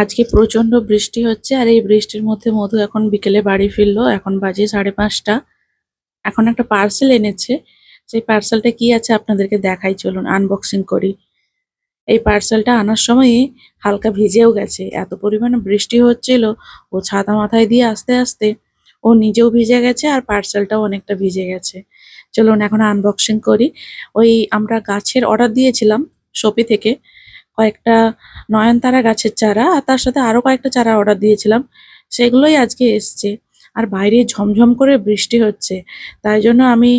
আজকে প্রচণ্ড বৃষ্টি হচ্ছে আর এই বৃষ্টির মধ্যে মধু এখন বিকেলে বাড়ি ফিরলো। এখন বাজে সাড়ে পাঁচটা। এখন একটা পার্সেল এনেছে। সেই পার্সেলটা কি আছে আপনাদেরকে দেখাই। চলুন আনবক্সিং করি। এই পার্সেলটা আনার সময় হালকা ভিজেও গেছে। এত পরিমাণে বৃষ্টি হচ্ছিল। ও ছাতা মাথায় দিয়ে আস্তে আস্তে ও নিজেও ভিজে গেছে আর পার্সেলটাও অনেকটা ভিজে গেছে। চলুন, এখন আনবক্সিং করি। ওই আমরা গাছের অর্ডার দিয়েছিলাম শপি থেকে। কয়েকটা নয়নতারা গাছের চারা, আর তার সাথে আরও কয়েকটা চারা অর্ডার দিয়েছিলাম। সেগুলোই আজকে এসছে। আর বাইরে ঝমঝম করে বৃষ্টি হচ্ছে। তাই জন্য আমি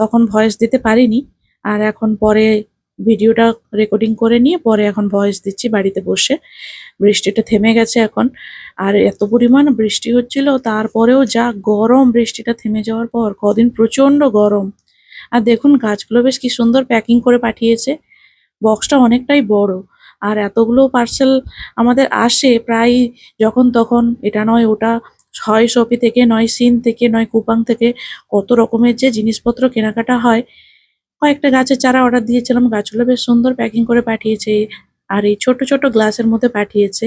তখন ভয়েস দিতে পারিনি। আর এখন পরে ভিডিওটা রেকর্ডিং করে নিয়ে পরে এখন ভয়েস দিচ্ছি বাড়িতে বসে। বৃষ্টিটা থেমে গেছে এখন। আর এত পরিমাণ বৃষ্টি হচ্ছিল, তারপরেও যা গরম বৃষ্টিটা থেমে যাওয়ার পর, কদিন প্রচণ্ড গরম। আর দেখুন, গাছগুলো বেশ কি সুন্দর প্যাকিং করে পাঠিয়েছে। বক্সটা অনেকটাই বড়। আর এতগুলো পার্সেল আমাদের আসে প্রায় যখন তখন, এটা নয় ওটা হয় শপি থেকে, নয় সিন থেকে, নয় কুপাং থেকে কত রকমের যে জিনিসপত্র কেনাকাটা হয়। কয়েকটা গাছের চারা অর্ডার দিয়েছিলাম, গাছগুলো বেশ সুন্দর প্যাকিং করে পাঠিয়েছে আর এই ছোট ছোট গ্লাসের মধ্যে পাঠিয়েছে।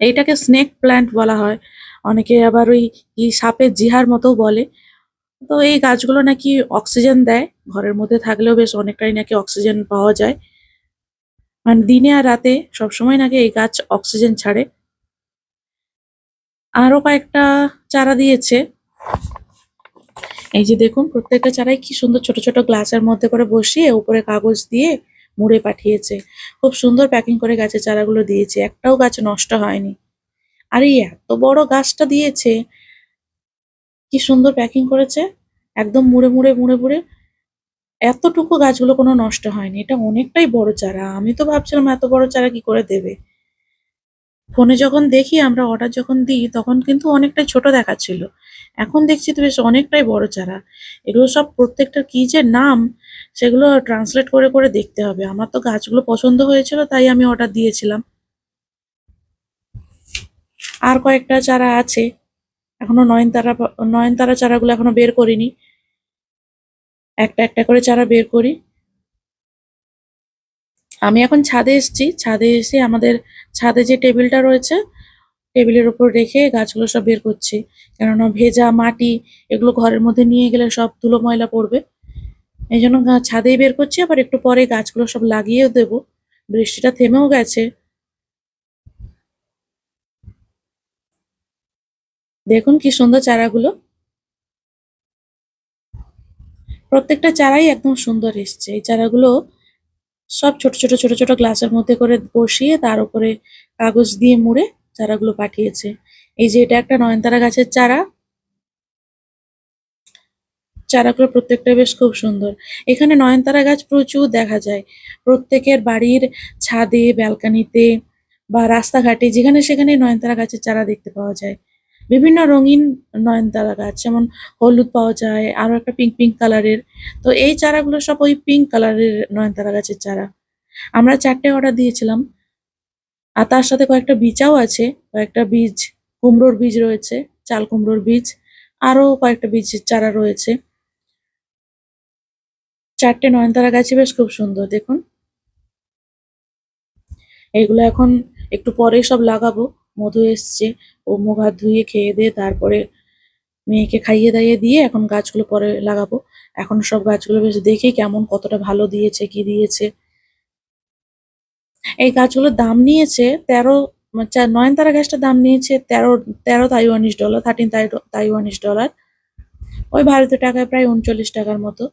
এইটাকে স্নেক প্ল্যান্ট বলা হয়। অনেকে আবার ওই সাপের জিহার মতো বলে। তো এই গাছগুলো নাকি অক্সিজেন দেয়। ঘরের মধ্যে থাকলেও বেশ অনেকটাই নাকি অক্সিজেন পাওয়া যায়। মানে দিনে আর রাতে সবসময় নাকি এই গাছ অক্সিজেন ছাড়ে। আরও কয়েকটা চারা দিয়েছে। এই যে দেখুন, প্রত্যেকটা চারাই কি সুন্দর ছোট ছোট গ্লাসের মধ্যে করে বসিয়ে উপরে কাগজ দিয়ে মুড়ে পাঠিয়েছে। খুব সুন্দর প্যাকিং করে গাছের চারাগুলো দিয়েছে। একটাও গাছ নষ্ট হয়নি। আর এই এত বড় গাছটা দিয়েছে। কি সুন্দর প্যাকিং করেছে। একদম মুড়ে মুড়ে মুড়ে মুড়ে। এতটুকু গাছগুলো কোনো নষ্ট হয়নি। এটা অনেকটাই বড় চারা। আমি তো ভাবছিলাম এত বড় চারা কি করে দেবে। ফোনে যখন দেখি, আমরা অর্ডার যখন দিই, তখন কিন্তু অনেকটাই ছোট দেখাচ্ছিল। এখন দেখছি তো বেশ অনেকটাই বড় চারা। এগুলো সব প্রত্যেকটার কি যে নাম, সেগুলো ট্রান্সলেট করে করে দেখতে হবে। আমার তো গাছগুলো পছন্দ হয়েছিল, তাই আমি অর্ডার দিয়েছিলাম। আর কয়েকটা চারা আছে। এখনও নয়নতারা নয়নতারা চারাগুলো এখনও বের করিনি। একটা একটা করে চারা বের করি। আমি এখন ছাদে এসেছি। ছাদে এসে আমাদের ছাদে যে টেবিলটা রয়েছে, টেবিলের উপর রেখে গাছগুলো সব বের করছি। কেননা ভেজা মাটি এগুলো ঘরের মধ্যে নিয়ে গেলে সব ধুলো ময়লা পড়বে। এই জন্য ছাদেই বের করছি। আবার একটু পরে গাছগুলো সব লাগিয়েও দেবো। বৃষ্টিটা থেমেও গেছে। দেখুন কি সুন্দর চারাগুলো। প্রত্যেকটা চারাই একদম সুন্দর এসছে। এই চারাগুলো সব ছোট ছোট ছোট ছোট গ্লাসের মধ্যে করে বসিয়ে তার উপরে কাগজ দিয়ে মুড়ে চারাগুলো পাঠিয়েছে। এই যে এটা একটা নয়নতারা গাছের চারা। চারাগুলো প্রত্যেকটা বেশ খুব সুন্দর। এখানে নয়নতারা গাছ প্রচুর দেখা যায়। প্রত্যেকের বাড়ির ছাদে, ব্যালকানিতে বা রাস্তাঘাটে যেখানে সেখানে নয়নতারা গাছের চারা দেখতে পাওয়া যায়। বিভিন্ন রঙিন নয়নতারা গাছ, যেমন হলুদ পাওয়া যায়, আরও একটা পিঙ্ক পিঙ্ক কালারের তো এই চারাগুলো সব ওই পিঙ্ক কালারের নয়নতারা গাছের চারা। আমরা চারটে অর্ডার দিয়েছিলাম। আর তার সাথে কয়েকটা বীজাও আছে, কয়েকটা বীজ, কুমড়োর বীজ রয়েছে, চাল কুমড়োর বীজ, আরও কয়েকটা বীজের চারা রয়েছে। চারটে নয়নতারা গাছই বেশ খুব সুন্দর, দেখুন। এগুলো এখন একটু পরে সব লাগাবো। মধু এসছে। ও মুখ হাত ধুয়ে খেয়ে দিয়ে তারপরে মেয়েকে খাইয়ে দাইয়ে দিয়ে এখন গাছগুলো পরে লাগাবো। এখন সব গাছগুলো বেশ দেখি কেমন, কতটা ভালো দিয়েছে, কি দিয়েছে। এই গাছগুলোর দাম নিয়েছে তেরো মানে নয়নতারা গাছটার দাম নিয়েছে তেরো তেরো Taiwanese dollar thirteen Taiwanese dollar. ওই ভারতীয় টাকায় প্রায় উনচল্লিশ টাকার মতো।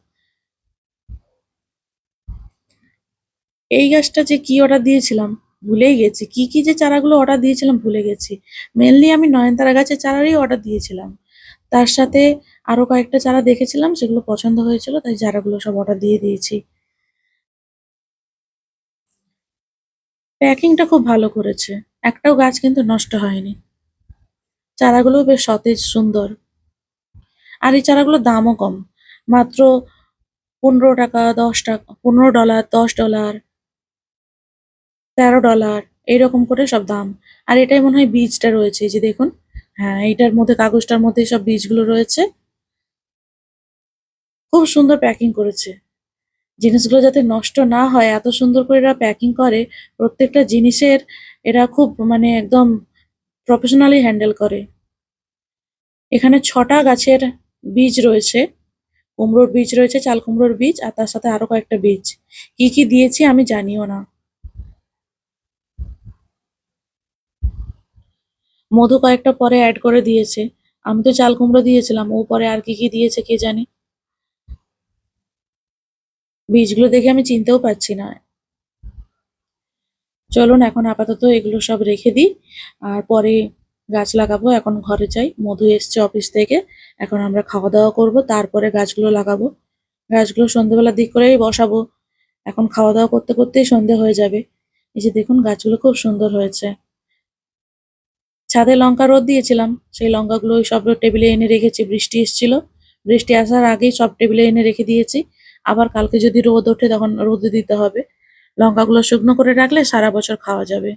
এই গাছটা যে কি অর্ডার দিয়েছিলাম? ভুলেই গেছি। কি কি যে চারাগুলো অর্ডার দিয়েছিলাম ভুলে গেছি। মেনলি আমি নয়নতারা গাছের চারারই অর্ডার দিয়েছিলাম। তার সাথে আরও কয়েকটা চারা দেখেছিলাম, সেগুলো পছন্দ হয়েছিল, তাই চারাগুলো সব অর্ডার দিয়ে দিয়েছি। প্যাকিংটা খুব ভালো করেছে। একটাও গাছ কিন্তু নষ্ট হয়নি। চারাগুলো বেশ সতেজ, সুন্দর। আর এই চারাগুলোর দামও কম। মাত্র পনেরো টাকা, দশ টাকা, পনেরো ডলার, দশ ডলার তেরো ডলার এইরকম করে সব দাম। আর এটাই মনে হয় বীজটা রয়েছে যে দেখুন। হ্যাঁ এইটার মধ্যে, কাগজটার মধ্যে সব বীজগুলো রয়েছে। খুব সুন্দর প্যাকিং করেছে। জিনিসগুলো যাতে নষ্ট না হয়, এত সুন্দর করে এরা প্যাকিং করে, প্রত্যেকটা জিনিসের এরা খুব মানে একদম প্রফেশনালি হ্যান্ডেল করে। এখানে ছটা গাছের বীজ রয়েছে। কুমড়োর বীজ রয়েছে, চাল কুমড়োর বীজ, আর তার সাথে আরও কয়েকটা বীজ। কি কি দিয়েছি আমি জানিও না। মধু কয়েকটা পরে অ্যাড করে দিয়েছে। আমি তো চাল কুমড়ো দিয়েছিলাম, ও পরে আর কি কি দিয়েছে কে জানে? বীজগুলো দেখে আমি চিনতেও পারছি না। চলুন এখন আপাতত এগুলো সব রেখে দিই, আর পরে গাছ লাগাবো, এখন ঘরে যাই। মধু এসছে অফিস থেকে, এখন আমরা খাওয়া দাওয়া করব, তারপরে গাছগুলো লাগাবো। গাছগুলো সন্ধ্যেবেলার দিক করেই বসাবো। এখন খাওয়া দাওয়া করতে করতেই সন্ধে হয়ে যাবে। এই যে দেখুন, গাছগুলো খুব সুন্দর হয়েছে। ছাদে লঙ্কা রোদ দিয়েছিলাম, সেই লঙ্কাগুলো ওই সব টেবিলে এনে রেখেছি, বৃষ্টি এসেছিল। বৃষ্টি আসার আগেই সব টেবিলে এনে রেখে দিয়েছি। আবার কালকে যদি রোদ ওঠে তখন রোদে দিতে হবে। লঙ্কাগুলো শুকনো করে রাখলে সারা বছর খাওয়া যাবে।